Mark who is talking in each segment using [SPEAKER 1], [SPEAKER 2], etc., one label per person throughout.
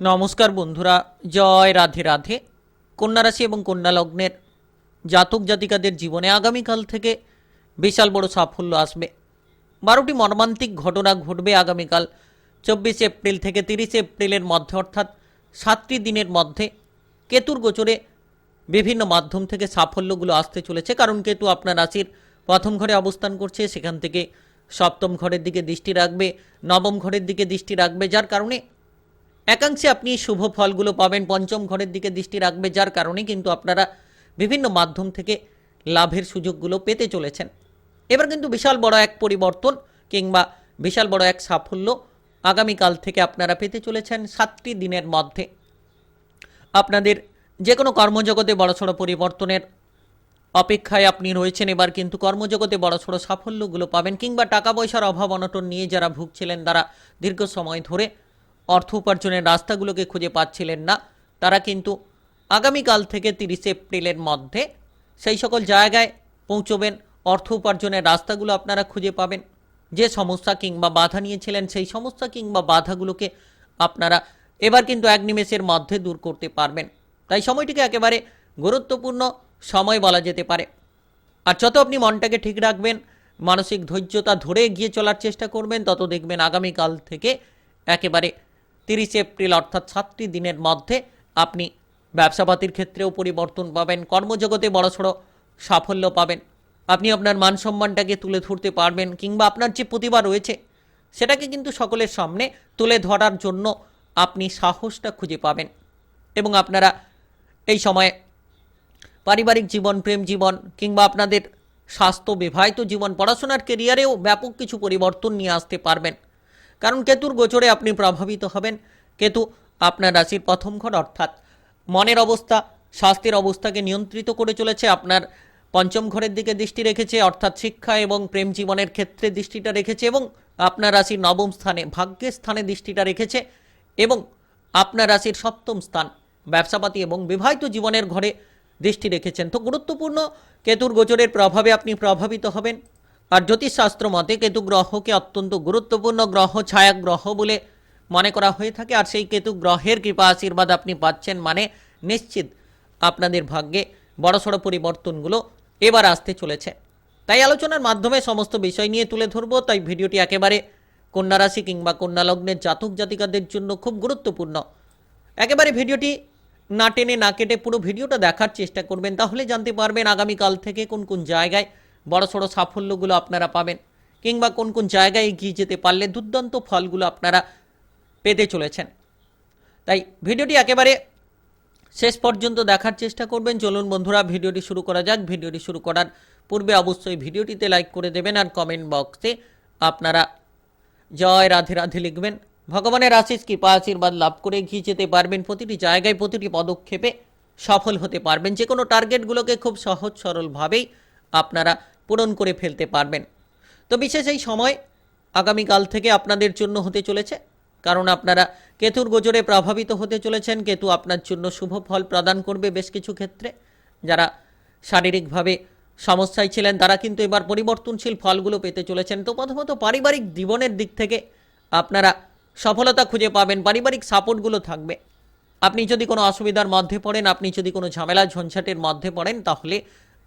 [SPEAKER 1] নমস্কার বন্ধুরা, জয় রাধে রাধে। কন্যা রাশি এবং কন্যা লগ্নের জাতক জাতিকাদের জীবনে আগামীকাল থেকে বিশাল বড় সাফল্য আসবে। বারোটি মর্মান্তিক ঘটনা ঘটবে আগামীকাল, চব্বিশে এপ্রিল থেকে তিরিশে এপ্রিলের মধ্যে, অর্থাৎ সাতটি দিনের মধ্যে। কেতুর গোচরে বিভিন্ন মাধ্যম থেকে সাফল্যগুলো আসতে চলেছে, কারণ কেতু আপনার রাশির প্রথম ঘরে অবস্থান করছে, সেখান থেকে সপ্তম ঘরের দিকে দৃষ্টি রাখবে, নবম ঘরের দিকে দৃষ্টি রাখবে, যার কারণে একাংশে আপনি শুভ ফলগুলো পাবেন, পঞ্চম ঘরের দিকে দৃষ্টি রাখবে, যার কারণে কিন্তু আপনারা বিভিন্ন মাধ্যম থেকে লাভের সুযোগগুলো পেতে চলেছেন। এবার কিন্তু বিশাল বড় এক পরিবর্তন কিংবা বিশাল বড় এক সাফল্য আগামীকাল থেকে আপনারা পেতে চলেছেন সাতটি দিনের মধ্যে। আপনাদের যে কোনো কর্মজগতে বড়সড় পরিবর্তনের অপেক্ষায় আপনি রয়েছেন, এবার কিন্তু কর্মজগতে বড়সড় সাফল্যগুলো পাবেন কিংবা টাকা পয়সার অভাব অনটন নিয়ে যারা ভুগছিলেন, তারা দীর্ঘ সময় ধরে অর্থ উপার্জনের রাস্তাগুলোকে খুঁজে পাচ্ছিলেন না। তারা কিন্তু আগামীকাল থেকে তিরিশে এপ্রিলের মধ্যে সেই সকল জায়গায় পৌঁছবেন। অর্থ উপার্জনের রাস্তাগুলো আপনারা খুঁজে পাবেন। যে সমস্যা কিংবা বাধা নিয়েছিলেন সেই সমস্যা কিংবা বাধাগুলোকে আপনারা এবার কিন্তু এক নিমেষের মধ্যে দূর করতে পারবেন। তাই সময়টিকে একেবারে গুরুত্বপূর্ণ সময় বলা যেতে পারে। আর যত আপনি মনটাকে ঠিক রাখবেন, মানসিক ধৈর্যতা ধরে এগিয়ে চলার চেষ্টা করবেন, তত দেখবেন আগামীকাল থেকে একেবারে তিরিশে এপ্রিল অর্থাৎ সাতটি দিনের মধ্যে আপনি ব্যবসাপাতির ক্ষেত্রেও পরিবর্তন পাবেন, কর্মজগতে বড়সড় সাফল্য পাবেন। আপনি আপনার মান সম্মানটাকে তুলে ধরতে পারবেন কিংবা আপনার যে প্রতিভা রয়েছে, সেটাকে কিন্তু সকলের সামনে তুলে ধরার জন্য আপনি সাহসটা খুঁজে পাবেন। এবং আপনারা এই সময়ে পারিবারিক জীবন, প্রেম জীবন কিংবা আপনাদের স্বাস্থ্য বিবাহিত জীবন, পড়াশোনার কেরিয়ারেও ব্যাপক কিছু পরিবর্তন নিয়ে আসতে পারবেন। কারণ কেতুর গোচরে আপনি প্রভাবিত হবেন। কেতু আপনার রাশির প্রথম ঘর, অর্থাৎ মনের অবস্থা, স্বাস্থ্যের অবস্থাকে নিয়ন্ত্রিত করে চলেছে, আপনার পঞ্চম ঘরের দিকে দৃষ্টি রেখেছে, অর্থাৎ শিক্ষা এবং প্রেম জীবনের ক্ষেত্রে দৃষ্টিটা রেখেছে এবং আপনার রাশির নবম স্থানে, ভাগ্যের স্থানে দৃষ্টিটা রেখেছে এবং আপনার রাশির সপ্তম স্থান, ব্যবসাপাতি এবং বিবাহিত জীবনের ঘরে দৃষ্টি রেখেছেন। তো গুরুত্বপূর্ণ কেতুর গোচরের প্রভাবে আপনি প্রভাবিত হবেন। আর জ্যোতিষশাস্ত্র মতে কেতু গ্রহকে অত্যন্ত গুরুত্বপূর্ণ গ্রহ ছায়া গ্রহ বলে মনে করা হয়ে থাকে। আর সেই কেতু গ্রহের কৃপা, আশীর্বাদ আপনি পাচ্ছেন মানে নিশ্চিত আপনাদের ভাগ্যে বড়সড় পরিবর্তনগুলো এবার আসতে চলেছে। তাই আলোচনার মাধ্যমে সমস্ত বিষয় নিয়ে তুলে ধরবো। তাই ভিডিওটি একেবারে কন্যা রাশি কিংবা কন্যা লগ্নের জাতক জাতিকাদের জন্য খুব গুরুত্বপূর্ণ। একেবারে ভিডিওটি না টেনে না কেটে পুরো ভিডিওটা দেখার চেষ্টা করবেন। তাহলে জানতে পারবেন আগামীকাল থেকে কোন কোন জায়গায় বড়সড় সাফল্যগুলো আপনারা পাবেন, কিংবা কোন কোন জায়গায় এগিয়ে যেতে পারলে দুর্দান্ত ফলগুলো আপনারা পেতে চলেছেন। তাই ভিডিওটি একেবারে শেষ পর্যন্ত দেখার চেষ্টা করবেন। চলুন বন্ধুরা, ভিডিওটি শুরু করা যাক। ভিডিওটি শুরু করার পূর্বে অবশ্যই ভিডিওটিতে লাইক করে দেবেন আর কমেন্ট বক্সে আপনারা জয় রাধে রাধে লিখবেন। ভগবানের আশিস কৃপা, আশীর্বাদ লাভ করে এগিয়ে যেতে পারবেন। প্রতিটি জায়গায় প্রতিটি পদক্ষেপে সফল হতে পারবেন। যে কোনো টার্গেটগুলোকে খুব সহজ সরলভাবেই আপনারা পূরণ করে ফেলতে পারবেন। তো বিশেষ এই সময় আগামীকাল থেকে আপনাদের জন্য হতে চলেছে, কারণ আপনারা কেতুর গোচরে প্রভাবিত হতে চলেছেন। কেতু আপনার জন্য শুভ ফল প্রদান করবে বেশ কিছু ক্ষেত্রে। যারা শারীরিকভাবে সমস্যায় ছিলেন, তারা কিন্তু এবার পরিবর্তনশীল ফলগুলো পেতে চলেছেন। তো প্রথমত পারিবারিক জীবনের দিক থেকে আপনারা সফলতা খুঁজে পাবেন, পারিবারিক সাপোর্টগুলো থাকবে। আপনি যদি কোনো অসুবিধার মধ্যে পড়েন, আপনি যদি কোনো ঝামেলা, ঝঞ্ঝাটের মধ্যে পড়েন, তাহলে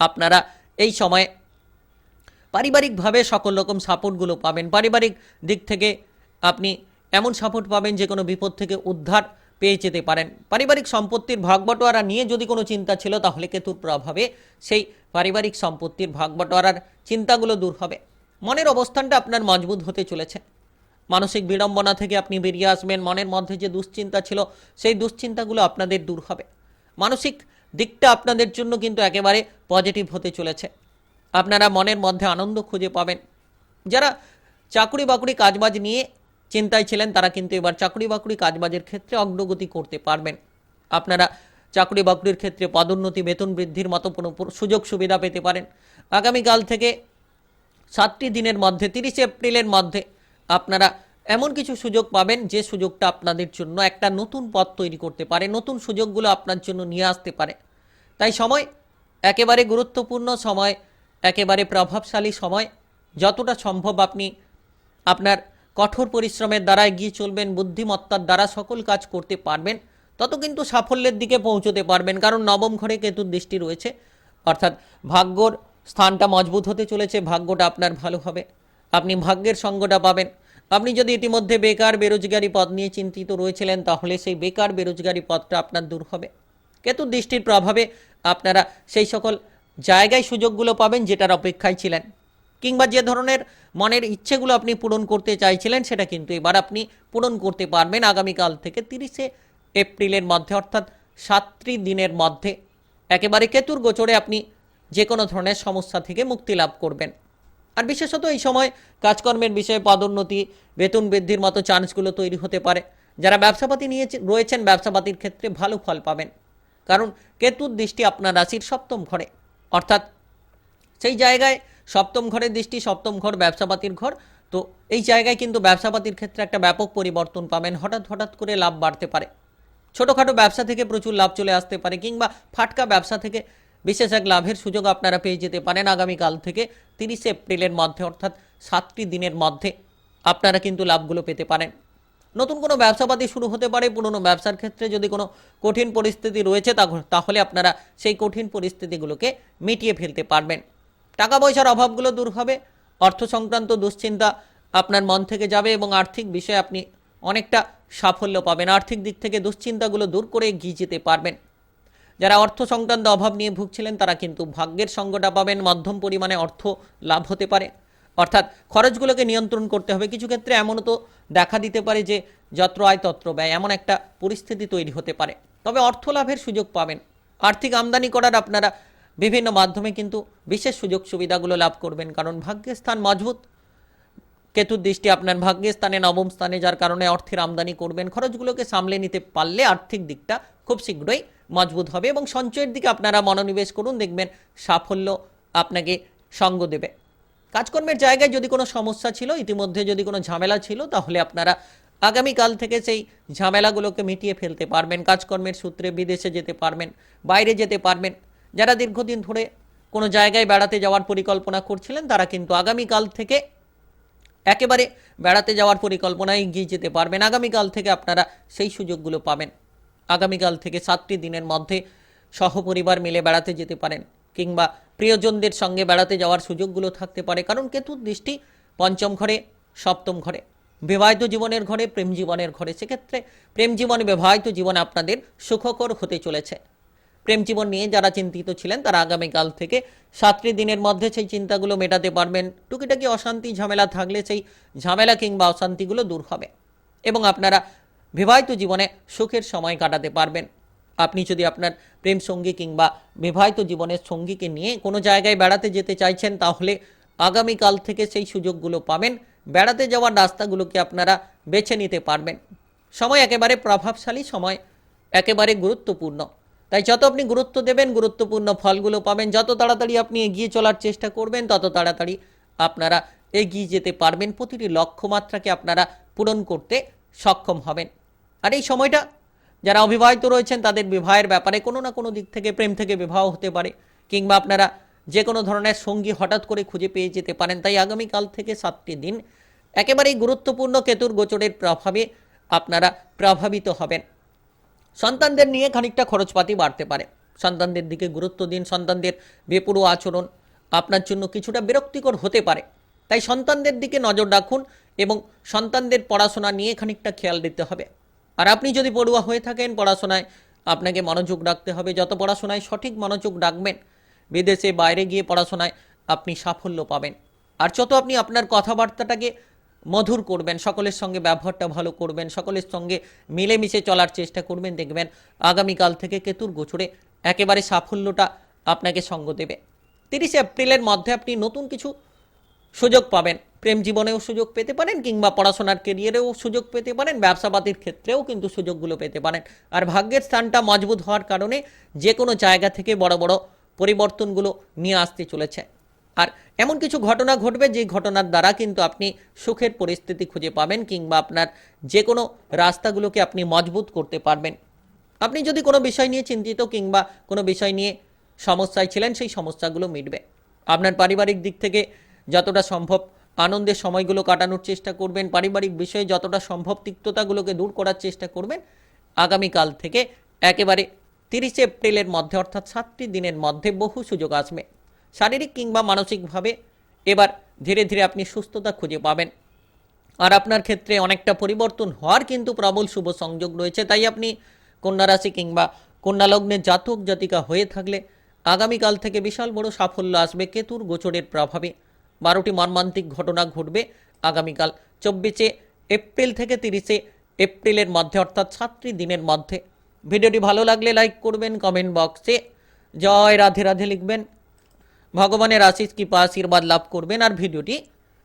[SPEAKER 1] আপনারা এই সময়ে পারিবারিকভাবে সকল রকম সাপোর্টগুলো পাবেন। পারিবারিক দিক থেকে আপনি এমন সাপোর্ট পাবেন যে কোনো বিপদ থেকে উদ্ধার পেয়ে যেতে পারেন। পারিবারিক সম্পত্তির ভাগ বাটোয়ারা নিয়ে যদি কোনো চিন্তা ছিল, তাহলে কেতুর প্রভাবে সেই পারিবারিক সম্পত্তির ভাগ বাটোয়ারার চিন্তাগুলো দূর হবে। মনের অবস্থানটা আপনার মজবুত হতে চলেছে। মানসিক বিড়ম্বনা থেকে আপনি বেরিয়ে আসবেন। মনের মধ্যে যে দুশ্চিন্তা ছিল, সেই দুশ্চিন্তাগুলো আপনাদের দূর হবে। মানসিক দিকটা আপনাদের জন্য কিন্তু একেবারে পজিটিভ হতে চলেছে। আপনারা মনের মধ্যে আনন্দ খুঁজে পাবেন। যারা চাকুরি বাকুরি কাজবাজ নিয়ে চিন্তায় ছিলেন, তারা কিন্তু এবার চাকরি বাকরি কাজবাজের ক্ষেত্রে অগ্রগতি করতে পারবেন। আপনারা চাকরি বাকরির ক্ষেত্রে পদোন্নতি, বেতন বৃদ্ধির মতো কোনো সুযোগ সুবিধা পেতে পারেন। আগামীকাল থেকে সাতটি দিনের মধ্যে, তিরিশে এপ্রিলের মধ্যে আপনারা এমন কিছু সুযোগ পাবেন, যে সুযোগটা আপনাদের জন্য একটা নতুন পথ তৈরি করতে পারে, নতুন সুযোগগুলো আপনার জন্য নিয়ে আসতে পারে। তাই সময় একেবারে গুরুত্বপূর্ণ, সময় একেবারে প্রভাবশালী সময়, যতটা সম্ভব আপনি আপনার কঠোর পরিশ্রমের দ্বারা এগিয়ে চলবেন, বুদ্ধিমত্তার দ্বারা সকল কাজ করতে পারবেন, তত কিন্তু সাফল্যের দিকে পৌঁছতে পারবেন, কারণ নবম ঘরে কেতুর দৃষ্টি রয়েছে। অর্থাৎ ভাগ্যর স্থানটা মজবুত হতে চলেছে, ভাগ্যটা আপনার ভালো হবে। আপনি ভাগ্যের সঙ্গটা পাবেন। আপনি যদি ইতিমধ্যে বেকার বেরোজগারি পদ নিয়ে চিন্তিত রয়েছিলেন, তাহলে সেই বেকার বেরোজগারি পদটা আপনার দূর হবে। কেতুর দৃষ্টির প্রভাবে আপনারা সেই সকল জায়গায় সুযোগগুলো পাবেন যেটার অপেক্ষায় ছিলেন। কিংবা যে ধরনের মনের ইচ্ছেগুলো আপনি পূরণ করতে চাইছিলেন, সেটা কিন্তু এবার আপনি পূরণ করতে পারবেন আগামীকাল থেকে তিরিশে এপ্রিলের মধ্যে, অর্থাৎ সাতটি দিনের মধ্যে। একেবারে কেতুর গোচরে আপনি যে কোনো ধরনের সমস্যা থেকে মুক্তি লাভ করবেন। আর বিশেষত এই সময় কাজকর্মের বিষয়ে পদোন্নতি, বেতন বৃদ্ধির মতো চান্সগুলো তৈরি হতে পারে। যারা ব্যবসাপাতি নিয়ে রয়েছেন, ব্যবসাপাতির ক্ষেত্রে ভালো ফল পাবেন। কারণ কেতুর দৃষ্টি আপনার রাশির সপ্তম ঘরে। অর্থাৎ সেই জায়গায় সপ্তম ঘরের দৃষ্টি, সপ্তম ঘর ব্যবসাপাতির ঘর। তো এই জায়গায় কিন্তু ব্যবসাপাতির ক্ষেত্রে একটা ব্যাপক পরিবর্তন পাবেন। হঠাৎ হঠাৎ করে লাভ বাড়তে পারে। ছোটোখাটো ব্যবসা থেকে প্রচুর লাভ চলে আসতে পারে কিংবা ফাটকা ব্যবসা থেকে বিশেষ এক লাভের সুযোগ আপনারা পেয়ে যেতে পারেন আগামীকাল থেকে তিরিশে এপ্রিলের মধ্যে, অর্থাৎ সাতটি দিনের মধ্যে আপনারা কিন্তু লাভগুলো পেতে পারেন। নতুন কোনো ব্যবসাপাতি শুরু হতে পারে, পুরনো ব্যবসার ক্ষেত্রে যদি কোনো কঠিন পরিস্থিতি রয়েছে তাহ- তাহলে আপনারা সেই কঠিন পরিস্থিতিগুলোকে মিটিয়ে ফেলতে পারবেন। টাকা পয়সার অভাবগুলো দূর হবে, অর্থ সংক্রান্ত দুশ্চিন্তা আপনার মন থেকে যাবে এবং আর্থিক বিষয়ে আপনি অনেকটা সাফল্য পাবেন। আর্থিক দিক থেকে দুশ্চিন্তাগুলো দূর করে এগিয়ে যেতে পারবেন। যারা অর্থ সংক্রান্ত অভাব নিয়ে ভুগছিলেন, তারা কিন্তু ভাগ্যের সঙ্গটা পাবেন, মধ্যম পরিমাণে অর্থ লাভ হতে পারে। অর্থাৎ খরচগুলোকে নিয়ন্ত্রণ করতে হবে। কিছু ক্ষেত্রে এমনও তো দেখা দিতে পারে যে যত্র আয় তত্র ব্যয় এমন একটা পরিস্থিতি তৈরি হতে পারে। তবে অর্থ লাভের সুযোগ পাবেন। আর্থিক আমদানি করার আপনারা বিভিন্ন মাধ্যমে কিন্তু বিশেষ সুযোগ সুবিধাগুলো লাভ করবেন। কারণ ভাগ্যের স্থান মজবুত। কেতুর দৃষ্টি আপনার ভাগ্যের স্থানে, নবম স্থানে, যার কারণে অর্থের আমদানি করবেন। খরচগুলোকে সামলে নিতে পারলে আর্থিক দিকটা খুব শীঘ্রই মজবুত হবে এবং সঞ্চয়ের দিকে আপনারা মনোনিবেশ করুন। দেখবেন সাফল্য আপনাকে সঙ্গ দেবে। কাজকর্মের জায়গায় যদি কোনো সমস্যা ছিল, ইতিমধ্যে যদি কোনো ঝামেলা ছিল, তাহলে আপনারা আগামীকাল থেকে সেই ঝামেলাগুলোকে মিটিয়ে ফেলতে পারবেন। কাজকর্মের সূত্রে বিদেশে যেতে পারবেন, বাইরে যেতে পারবেন। যারা দীর্ঘদিন ধরে কোনো জায়গায় বেড়াতে যাওয়ার পরিকল্পনা করছিলেন, তারা কিন্তু আগামীকাল থেকে একেবারে বেড়াতে যাওয়ার পরিকল্পনায় এগিয়ে যেতে পারবেন। আগামীকাল থেকে আপনারা সেই সুযোগগুলো পাবেন। আগামীকাল থেকে সাতটি দিনের মধ্যে সহপরিবার মিলে বেড়াতে যেতে পারেন কিংবা প্রিয়জনদের সঙ্গে বেড়াতে যাওয়ার সুযোগগুলো থাকতে পারে। কারণ কেতুর দৃষ্টি পঞ্চম ঘরে, সপ্তম ঘরে। বিবাহিত জীবনের ঘরে, প্রেম জীবনের ঘরে। সেক্ষেত্রে প্রেম জীবন, বিবাহিত জীবন আপনাদের সুখকর হতে চলেছে। প্রেম জীবন নিয়ে যারা চিন্তিত ছিলেন, তারা আগামীকাল থেকে সাতটি দিনের মধ্যে সেই চিন্তাগুলো মেটাতে পারবেন। টুকিটাকি অশান্তি, ঝামেলা থাকলে সেই ঝামেলা কিংবা অশান্তিগুলো দূর হবে এবং আপনারা বিবাহিত জীবনে সুখের সময় কাটাতে পারবেন। আপনি যদি আপনার প্রেম সঙ্গী কিংবা বিবাহিত জীবনের সঙ্গীকে নিয়ে কোনো জায়গায় বেড়াতে যেতে চাইছেন, তাহলে আগামীকাল থেকে সেই সুযোগগুলো পাবেন। বেড়াতে যাওয়ার রাস্তাগুলোকে আপনারা বেছে নিতে পারবেন। সময় একেবারে প্রভাবশালী সময়, একেবারে গুরুত্বপূর্ণ। তাই যত আপনি গুরুত্ব দেবেন, গুরুত্বপূর্ণ ফলগুলো পাবেন। যত তাড়াতাড়ি আপনি এগিয়ে চলার চেষ্টা করবেন, তত তাড়াতাড়ি আপনারা এগিয়ে যেতে পারবেন। প্রতিটি লক্ষ্যমাত্রাকে আপনারা পূরণ করতে সক্ষম হবেন। আর এই সময়টা যারা অবিবাহিত রয়েছেন, তাদের বিবাহের ব্যাপারে কোনো না কোনো দিক থেকে প্রেম থেকে বিবাহ হতে পারে। কিংবা আপনারা যে কোনো ধরনের সঙ্গী হঠাৎ করে খুঁজে পেয়ে যেতে পারেন। তাই আগামীকাল থেকে সাতটি দিন একেবারেই গুরুত্বপূর্ণ কেতুর গোচরের প্রভাবে আপনারা প্রভাবিত হবেন। সন্তানদের নিয়ে খানিকটা খরচপাতি বাড়তে পারে। সন্তানদের দিকে গুরুত্ব দিন, সন্তানদের বেপুরো আচরণ আপনার জন্য কিছুটা বিরক্তিকর হতে পারে। তাই সন্তানদের দিকে নজর রাখুন এবং সন্তানদের পড়াশোনা নিয়ে খানিকটা খেয়াল দিতে হবে। আর আপনি যদি পড়ুয়া হয়ে থাকেন পড়াশোনায়, আপনাকে মনোযোগ রাখতে হবে। যত পড়াশোনায় সঠিক মনোযোগ রাখবেন, বিদেশে বাইরে গিয়ে পড়াশোনায় আপনি সাফল্য পাবেন। আর যত আপনি আপনার কথাবার্তাটাকে মধুর করবেন, সকলের সঙ্গে ব্যবহারটা ভালো করবেন, সকলের সঙ্গে মিলেমিশে চলার চেষ্টা করবেন, দেখবেন আগামীকাল থেকে কেতুর গোচরে একেবারে সাফল্যটা আপনাকে সঙ্গ দেবে। তিরিশে এপ্রিলের মধ্যে আপনি নতুন কিছু সুযোগ পাবেন। প্রেম জীবনেও সুযোগ পেতে পারেন কিংবা পড়াশোনার কেরিয়ারেও সুযোগ পেতে পারেন, ব্যবসাপাতির ক্ষেত্রেও কিন্তু সুযোগগুলো পেতে পারেন। আর ভাগ্যের স্থানটা মজবুত হওয়ার কারণে যে কোনো জায়গা থেকে বড় বড় পরিবর্তনগুলো নিয়ে আসতে চলেছে। আর এমন কিছু ঘটনা ঘটবে যে ঘটনার দ্বারা কিন্তু আপনি সুখের পরিস্থিতি খুঁজে পাবেন কিংবা আপনার যে কোনো রাস্তাগুলোকে আপনি মজবুত করতে পারবেন। আপনি যদি কোনো বিষয় নিয়ে চিন্তিত কিংবা কোনো বিষয় নিয়ে সমস্যায় ছিলেন, সেই সমস্যাগুলো মিটবে। আপনার পারিবারিক দিক থেকে যতটা সম্ভব আনন্দের সময়গুলো কাটানোর চেষ্টা করবেন, পারিবারিক বিষয়ে যতটা সম্ভব তিক্ততাগুলোকে দূর করার চেষ্টা করবেন। আগামীকাল থেকে একেবারে তিরিশে এপ্রিলের মধ্যে, অর্থাৎ সাতটি দিনের মধ্যে বহু সুযোগ আসবে। শারীরিক কিংবা মানসিকভাবে এবার ধীরে ধীরে আপনি সুস্থতা খুঁজে পাবেন। আর আপনার ক্ষেত্রে অনেকটা পরিবর্তন হওয়ার কিন্তু প্রবল শুভ সংযোগ রয়েছে। তাই আপনি কন্যা রাশি কিংবা কন্যা লগ্নের জাতক জাতিকা হয়ে থাকলে আগামীকাল থেকে বিশাল বড় সাফল্য আসবে। কেতুর গোচরের প্রভাবে বারোটি মর্মান্তিক ঘটনা ঘটবে আগামীকাল চব্বিশে এপ্রিল থেকে তিরিশে এপ্রিলের মধ্যে, অর্থাৎ সাতটি দিনের মধ্যে। ভিডিওটি ভালো লাগলে লাইক করবেন, কমেন্ট বক্সে। জয় রাধে রাধে লিখবেন। ভগবানের আশিস কৃপা, আশীর্বাদ লাভ করবেন। আর ভিডিওটি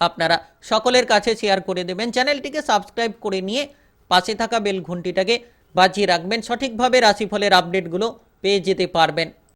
[SPEAKER 1] আপনারা সকলের কাছে শেয়ার করে দেবেন। চ্যানেলটিকে সাবস্ক্রাইব করে নিয়ে পাশে থাকা বেল ঘন্টিটাকে বাজিয়ে রাখবেন। সঠিকভাবে রাশিফলের আপডেটগুলো পেয়ে যেতে পারবেন।